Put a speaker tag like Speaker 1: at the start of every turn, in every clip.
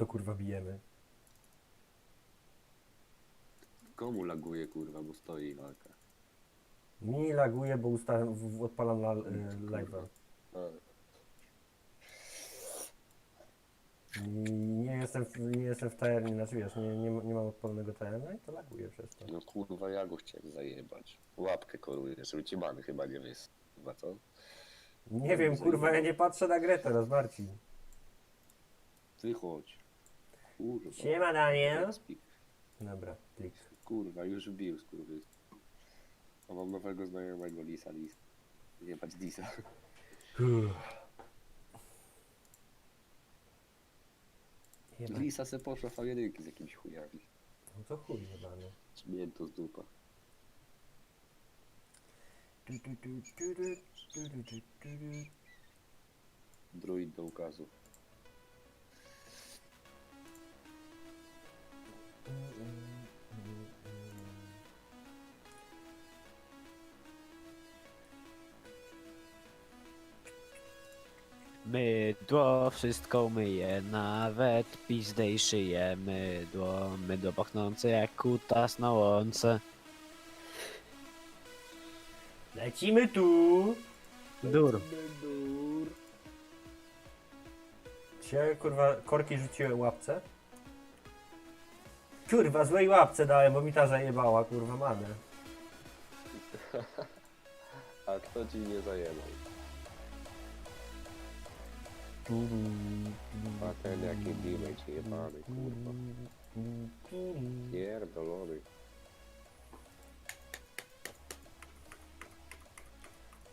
Speaker 1: to kurwa bijemy?
Speaker 2: Komu laguje kurwa, bo stoi walka?
Speaker 1: Mi laguje, bo ustałem, w- w- odpalam la, y, live'a.
Speaker 2: A,
Speaker 1: I nie jestem, w, nie jestem w TR, znaczy wiesz, nie, nie, ma- nie mam odpalonego TR, no i to laguje przez to.
Speaker 2: No kurwa, ja go chciałem zajebać. Łapkę koruje, żeby ci bany chyba nie wys... Chyba co?
Speaker 1: Nie wiem, kurwa, ja nie patrzę na grę teraz, Marcin.
Speaker 2: Ty chodź. Kurwa.
Speaker 1: Siema Daniel. Dobra, klik.
Speaker 2: Kurwa, już bił skurwy. A mam nowego znajomego Lisa Lis. Nie patrz,
Speaker 1: Lisa.
Speaker 2: Lisa se poszła w jedynki z jakimś chujami.
Speaker 1: No to chuj jebany.
Speaker 2: Mięto z dupa. Druid do ukazu.
Speaker 3: Mydło wszystko myje, nawet pizdę i szyję. Mydło, mydło pachnące jak kutas na łące.
Speaker 1: Lecimy tu!
Speaker 3: Dur.
Speaker 1: Dzisiaj kurwa korki rzuciłem łapce. Kurwa, złej łapce dałem, bo mi ta zajebała, kurwa, manę.
Speaker 2: A kto ci nie zajebał? Jaki damage jebany, kurwa. Pierdolony.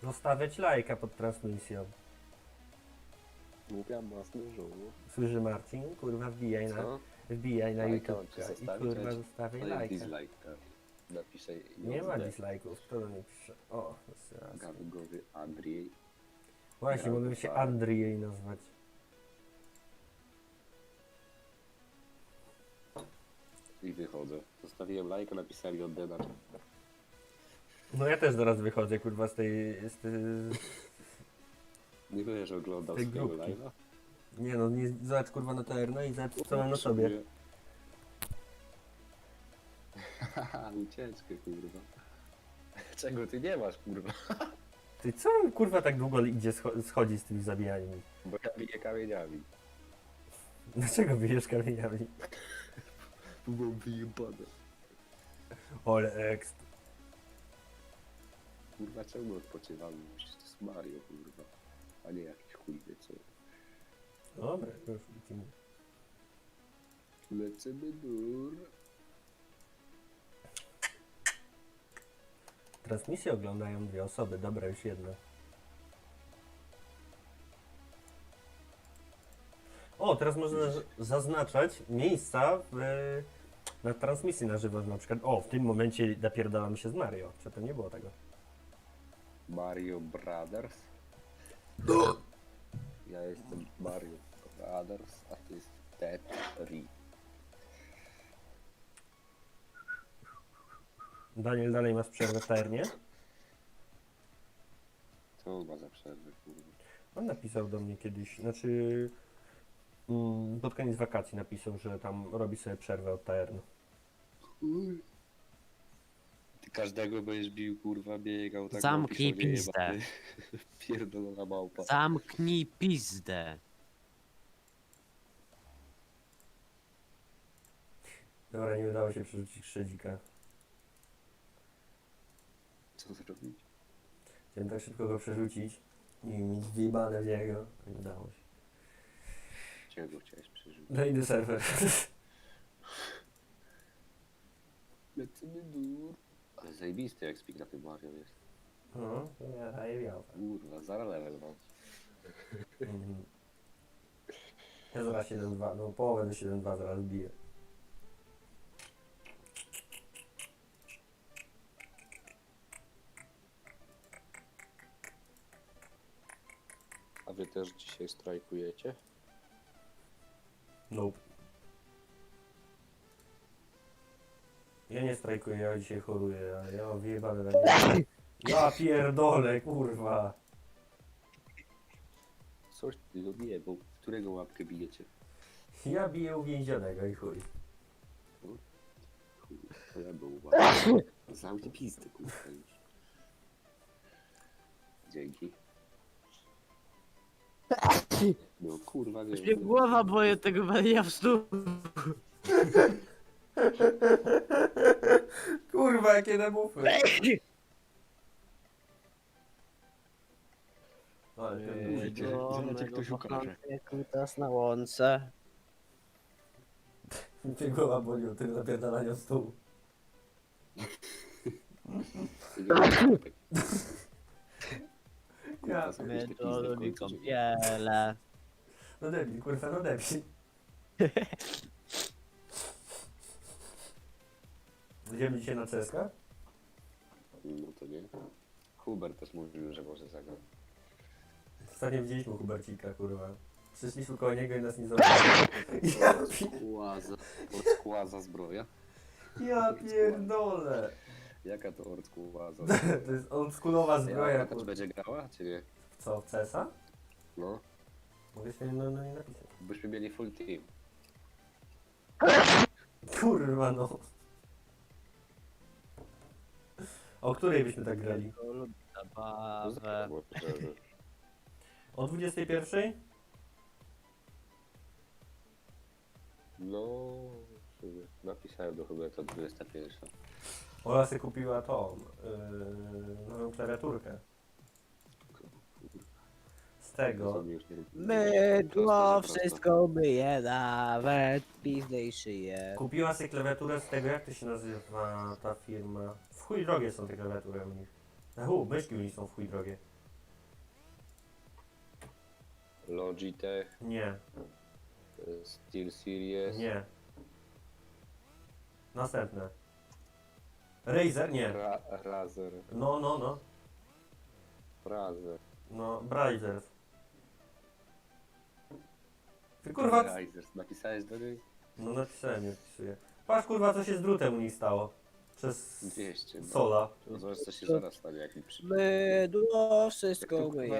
Speaker 1: Zostawiać lajka pod transmisją.
Speaker 2: Głupia żoło.
Speaker 1: Słyszy Marcin? Kurwa, wbijaj na,
Speaker 2: Co?
Speaker 1: wbijaj na
Speaker 2: Lajka
Speaker 1: YouTube
Speaker 2: mam ci
Speaker 1: i
Speaker 2: zostawić,
Speaker 1: kurwa
Speaker 2: ale-
Speaker 1: zostawiaj
Speaker 2: Ale
Speaker 1: lajka.
Speaker 2: Napiszę
Speaker 1: Nie ma
Speaker 2: JD.
Speaker 1: dislike'ów, kto do niej pisze? O.
Speaker 2: Galugowy Andrzej.
Speaker 1: Właśnie, mogę się
Speaker 2: dostałem.
Speaker 1: Andrzej nazwać.
Speaker 2: I wychodzę. Zostawiłem lajka, napisali od na
Speaker 1: No ja też zaraz wychodzę, kurwa, z tej... Z tej...
Speaker 2: Nie wiesz, że oglądał
Speaker 1: Tej
Speaker 2: swojego
Speaker 1: grupki.
Speaker 2: live'a?
Speaker 1: Nie no, nie, zobacz kurwa na TR, no i zobacz co mam na sobie.
Speaker 2: Haha, ucieczkę, kurwa. Czego ty nie masz, kurwa?
Speaker 1: Ty co kurwa tak długo idzie scho- schodzi z tymi zabijaniami?
Speaker 2: Bo ja biję kamieniami.
Speaker 1: Dlaczego bijesz kamieniami?
Speaker 2: Bo wyjebane.
Speaker 1: Ole ekst.
Speaker 2: Kurwa, czemu odpoczywamy? Przecież to jest Mario, kurwa. A nie jakiś chuj wie co.
Speaker 1: Dobra, już lecimy.
Speaker 2: Lecimy dur.
Speaker 1: Transmisję oglądają dwie osoby, dobra, już jedna. O, teraz można zaznaczać miejsca w, na transmisji na żywo, na przykład, o, w tym momencie napierdalam się z Mario. Czy to nie było tego?
Speaker 2: Mario Brothers. Ja jestem Mario Brothers, a ty jest Tetri.
Speaker 1: Daniel, dalej masz przerwę w tajernie?
Speaker 2: Co on ma za przerwę, kurwa?
Speaker 1: On napisał do mnie kiedyś, znaczy mm, pod koniec wakacji napisał, że tam robi sobie przerwę od tajernu.
Speaker 2: Chuj. Ty każdego będziesz bił, kurwa, biegał tak
Speaker 3: Zamknij
Speaker 2: nie
Speaker 3: pizdę.
Speaker 2: jebany. Pierdolona małpa.
Speaker 3: Zamknij pizdę.
Speaker 1: Dobra, nie udało się przerzucić szedzika.
Speaker 2: Co zrobić?
Speaker 1: Chciałem tak szybko go przerzucić i mieć wjebane w niego. Nie udało się.
Speaker 2: Czego chciałeś przeżyć?
Speaker 1: No idę serwer.
Speaker 2: Lecimy dur. Ale zajebisty jak speak na tym Mario jest.
Speaker 1: No, ja daję białe.
Speaker 2: Kurwa, zaraz level mam.
Speaker 1: Mhm. Ja zaraz 7-2, no połowę do 7-2 zaraz biję.
Speaker 2: Wy też dzisiaj strajkujecie?
Speaker 1: Nope. Ja nie strajkuję, ja dzisiaj choruję, ale ja mam wyjebane na nie. Ja pierdolę, kurwa.
Speaker 2: Coś ty go nie, bo którego łapkę bijecie?
Speaker 1: Ja biję uwięzionego i chuj.
Speaker 2: Kurwa, to ja był uważny. Zamknij pizdę, kurwa już. Dzięki. No kurwa nie
Speaker 3: mnie głowa boję tego walenia w stół.
Speaker 1: Kurwa, jakie nabufy. Ale ten duży
Speaker 2: Gdzie- gdzie cię ktoś ukaże?
Speaker 3: Kutas na łące.
Speaker 1: Cię głowa boli od tego napierdalania w stół. Ja,
Speaker 3: lubi kąpiele.
Speaker 1: no debil, kurwa, no debil. Idziemy dzisiaj na CSK?
Speaker 2: No to nie. Hubert też mówił, że może zagrać.
Speaker 1: Ostatnio widzieliśmy Hubercika, kurwa. Przyszliśmy koło niego i nas nie zobaczyli. Ja, pi-
Speaker 2: zbroja?
Speaker 1: ja pierdolę.
Speaker 2: Jaka to orskłaza?
Speaker 1: To jest oldschoolowa zbroja,
Speaker 2: Ja też będzie grała, czy nie?
Speaker 1: Co, w CSa?
Speaker 2: No.
Speaker 1: Mogę się no, no nie napisać.
Speaker 2: Byśmy mieli full team.
Speaker 1: Kurwa no. O której byśmy tak grali?
Speaker 3: To
Speaker 2: No,
Speaker 3: zabawę.
Speaker 2: może, że-
Speaker 1: O 21?
Speaker 2: No, w sumie. napisałem do Huberta 21.
Speaker 1: Ola sobie kupiła tą, yy, nową klawiaturkę. Z tego.
Speaker 3: Mydło wszystko myje, nawet szyję.
Speaker 1: Kupiła sobie klawiaturę z tego, jak to się nazywa ta firma. W chuj drogie są te klawiatury u nich. U, myszki u nich są w chuj drogie.
Speaker 2: Logitech,
Speaker 1: Nie,
Speaker 2: Steel Series,
Speaker 1: nie. Następne. Razer? Nie.
Speaker 2: Ra Razer,
Speaker 1: No, no, no.
Speaker 2: Razer.
Speaker 1: No, Brazers. Ty kurwa...
Speaker 2: Razers. Napisałeś do niej?
Speaker 1: No napisałem, nie wpisuję. Patrz kurwa, co się z drutem u nich stało. Przez
Speaker 2: 200. No.
Speaker 1: Sola.
Speaker 2: To zobacz, co się zaraz stanie, jak mi przyjdzie.
Speaker 3: Mydło wszystko
Speaker 2: Kurwa.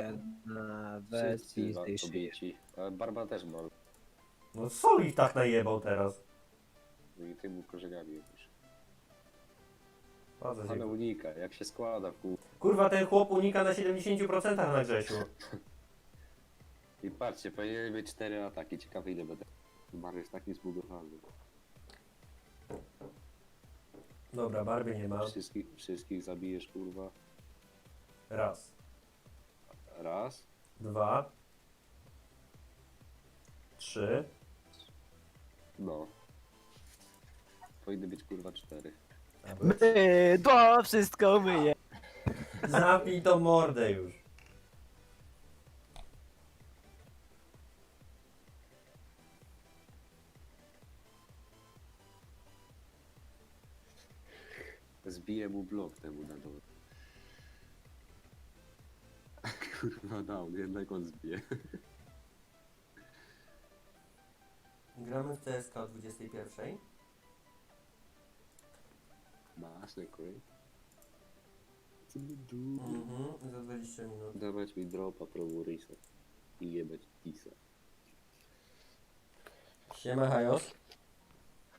Speaker 2: Wszyscy
Speaker 3: pizdę i szyję.
Speaker 2: A Barba też ma.
Speaker 1: No Sol ich tak najebał teraz.
Speaker 2: I tymi korzeniami.
Speaker 1: Bardzo
Speaker 2: Ale unika, jak się składa w kół.
Speaker 1: Kurwa, ten chłop unika na 70% na Grzesiu.
Speaker 2: I patrzcie, powinien mieć 4 ataki. Ciekawe ile będę. Bar jest taki zbudowany.
Speaker 1: Dobra, barwy nie ma.
Speaker 2: Wszystkich, wszystkich zabijesz kurwa.
Speaker 1: Raz.
Speaker 2: Raz.
Speaker 1: Dwa. Trzy.
Speaker 2: No. Powinny być kurwa 4.
Speaker 3: Mydło wszystko myje.
Speaker 1: Zapij to mordę już.
Speaker 2: Zbiję mu blok temu na dole. Kurwa down, jednak on zbije.
Speaker 1: Gramy w CSK o 21.
Speaker 2: Masz nekoj. Co my du?
Speaker 1: Mhm, za 20 minut.
Speaker 2: Dawać mi dropa promurisa. I jebać tisa.
Speaker 1: Siema Hajos.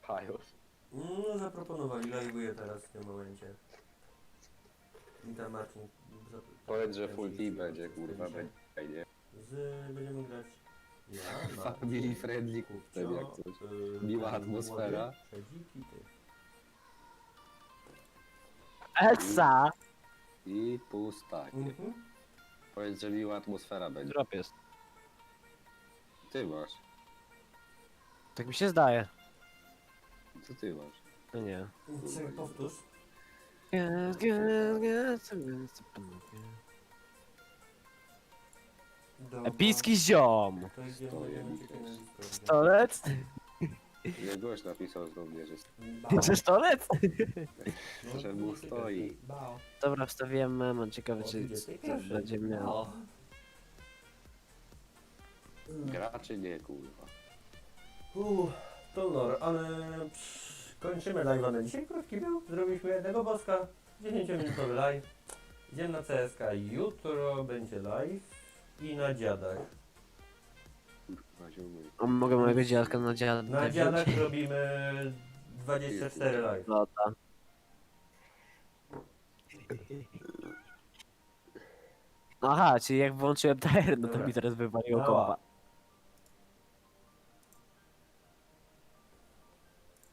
Speaker 2: Hajos.
Speaker 1: No zaproponowali, live'uję teraz w tym momencie. Witam Marcin. Zap-
Speaker 2: Powiedz, że full team będzie, kurwa, będzie.
Speaker 1: Z, będziemy grać. Ja,
Speaker 2: Family
Speaker 1: Marcin,
Speaker 2: friendly wtedy jak coś.
Speaker 1: y,
Speaker 2: Miła atmosfera.
Speaker 1: Młody, Przedziki ty.
Speaker 3: Elsa!
Speaker 2: I pusta.
Speaker 1: Mhm.
Speaker 2: Powiedz, że miła atmosfera będzie.
Speaker 3: Drop jest.
Speaker 2: Ty masz.
Speaker 3: Tak mi się zdaje.
Speaker 2: Co ty masz?
Speaker 3: No nie.
Speaker 1: Czekaj, powtórz. Dobra.
Speaker 3: Epicki ziom!
Speaker 1: To idziemy,
Speaker 2: Stoję? Nie gość napisał znowu, że.
Speaker 3: Czy stolec?
Speaker 2: Że mu stoi.
Speaker 3: Dobra, wstawiłem memo, ciekawe czy
Speaker 1: 21.
Speaker 3: będzie miał.
Speaker 1: Bał.
Speaker 2: gra czy nie, kurwa.
Speaker 1: Uff, to lor, ale psz, kończymy live'a na dzisiaj. Krótki był, zrobiliśmy jednego boska, 10-minutowy live. Idziemy na CSK, jutro będzie live i na dziadach.
Speaker 3: A mogę mojego dziadka na dziada
Speaker 1: Na dziadach robimy 24 live.
Speaker 3: No tak. Aha, czyli jak włączyłem TR, no to mi teraz wywaliło
Speaker 1: No.
Speaker 3: kompa.